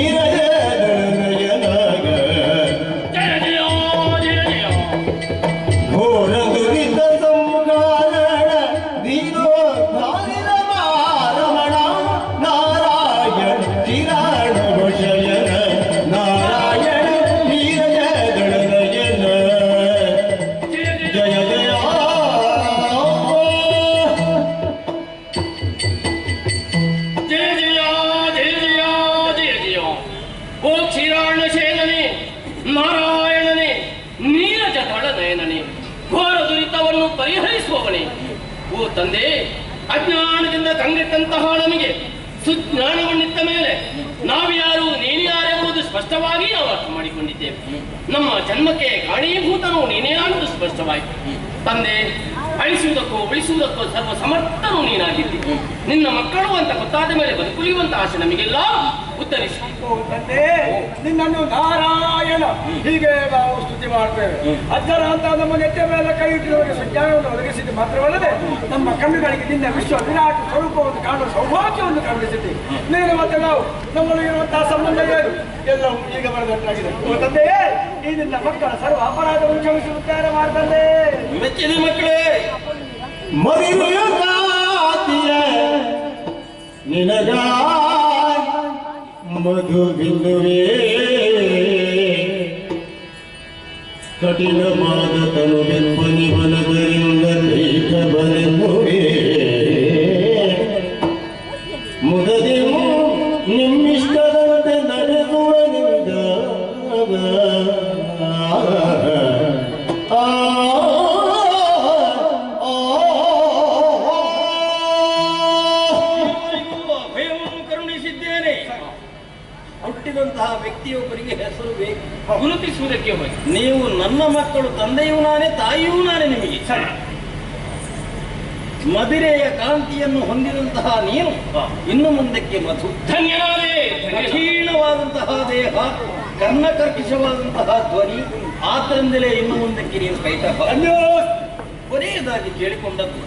ಧೀರಜ ಓ ತಂದೆ, ಅಜ್ಞಾನದಿಂದ ಕಂಗೆಟ್ಟಂತಹ ನಮಗೆ ಸುಜ್ಞಾನವನ್ನಿತ್ತ ಮೇಲೆ ನಾವು ಯಾರು ನೀನು ಯಾರೆಂಬುದು ಸ್ಪಷ್ಟವಾಗಿ ನಾವು ಅರ್ಥ ಮಾಡಿಕೊಂಡಿದ್ದೇವೆ ನಮ್ಮ ಜನ್ಮಕ್ಕೆ ಕಾರಣೀಭೂತನು ನೀನೇ ಅನ್ನೋದು ಸ್ಪಷ್ಟವಾಯಿತು. ತಂದೆ, ಅಳಿಸುವುದಕ್ಕೂ ಉಳಿಸುವುದಕ್ಕೂ ಸರ್ವ ಸಮರ್ಥನು ನೀನಾಗಿದ್ದಿ. ನಿನ್ನ ಮಕ್ಕಳು ಅಂತ ಗೊತ್ತಾದ ಮೇಲೆ ಬದುಕುಳಿಯುವಂತ ಆಸೆ ನಮಗೆಲ್ಲ ಉತ್ತರಿಸಿ ಹೀಗೆ ನಾವು ಸ್ತುತಿ ಮಾಡ್ತೇವೆ. ಅಜ್ಜರ ಅಂತ ನಮ್ಮ ನೆತ್ತ ಮೇಲೆ ಕೈ ಇಟ್ಟಿರುವವರಿಗೆ ಸಂಜ್ಞಾನವನ್ನು ಒದಗಿಸಿದ್ದು ಮಾತ್ರವಲ್ಲದೆ ನಮ್ಮ ಕಣ್ಣುಗಳಿಗೆ ನಿನ್ನ ವಿಶ್ವ ವಿರಾಟ ಸ್ವರೂಪವನ್ನು ಕಾಣುವ ಸೌಭಾಗ್ಯವನ್ನು ಕರುಣಿಸಿದ್ದೆ ನೀನು ಮತ್ತೆ ನಾವು ನಮ್ಮೊಳಗಿರುವಂತಹ ಸಂಬಂಧ ಏನು? ಎಲ್ಲವೂ ಈಗ ಬರೆದಂತಾಗಿದೆ. ತಂದೆಯೇ ಈ ನಿನ್ನ ಮಕ್ಕಳ ಸರ್ವ ಅಪರಾಧವನ್ನು ಕ್ಷಮಿಸಿ ಉದ್ಧಾರ ಮಾಡ್ತಂದೆ ಮೆಚ್ಚಿದ ಮಕ್ಕಳೇ ಮರಿಯುಗಾತಿಯ ನಿನಗ ಮಧು ಬಿಂದುವೆ ಕಠಿಣವಾದ ತನು ಬೆಪ್ಪನಿ ಬಲದರಿಂದ ಕೈಕ ಬರೆದುವೆ ಮುದದಿವು ನಿಮ್ಮಿಷ್ಟದಂತೆ ಎಲ್ಲರಿಗೂ ಅಭಯವನ್ನು ಕರುಣಿಸಿದ್ದೇನೆ ಹುಟ್ಟಿದಂತಹ ವ್ಯಕ್ತಿಯೊಬ್ಬರಿಗೆ ಹೆಸರು ಬೇಕು. ಗುರುತಿಸುವುದಕ್ಕೆ ಹೋಗಿ. ನೀವು ನನ್ನ ಮಕ್ಕಳು ತಂದೆಯೂ ನಾನೇ ತಾಯಿಯೂ ನಾನೇ ನಿಮಗೆ ಮದಿರೆಯ ಕಾಂತಿಯನ್ನು ಹೊಂದಿದಂತಹ ನೀನು ಇನ್ನು ಮುಂದಕ್ಕೆ ಮಧು. ಕಠಿಣವಾದಂತಹ ದೇಹ ಕರ್ಣಕರ್ಕಿಶವಾದಂತಹ ಧ್ವನಿ ಆದ್ದರಿಂದಲೇ ಇನ್ನು ಮುಂದಕ್ಕೆ ನೀನು ಕೈತ ಕೊನೆಯದಾಗಿ ಕೇಳಿಕೊಂಡದ್ದು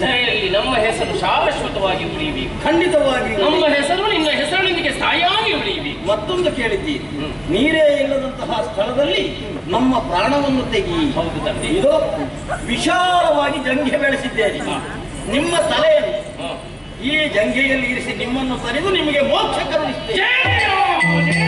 ಧರೆಯಲ್ಲಿ ನಮ್ಮ ಹೆಸರು ಶಾಶ್ವತವಾಗಿ ಉಳಿಯಬೇಕು ಖಂಡಿತವಾಗಿ ನಮ್ಮ ಹೆಸರು ನಿನ್ನ ಹೆಸರಿನೊಂದಿಗೆ ಸ್ಥಾಯಿಯಾಗಿ ಉಳಿಯಬೇಕು ಮತ್ತೊಂದು ಕೇಳಿದ್ದೀರಿ. ನೀರೇ ಇಲ್ಲದಂತಹ ಸ್ಥಳದಲ್ಲಿ ನಮ್ಮ ಪ್ರಾಣವನ್ನು ತೆಗಿ ಹೌದು ತಂದೆ. ಇದು ವಿಶಾಲವಾಗಿ ಜಂಘೆ ಬೆಳೆಸಿದ್ದೇನೆ. ನಿಮ್ಮ ತಲೆಯನ್ನು ಈ ಜಂಘೆಯಲ್ಲಿ ಇರಿಸಿ ನಿಮ್ಮನ್ನು ತರೆದು ನಿಮಗೆ ಮೋಕ್ಷ ಕರುಣಿಸ್ತೇನೆ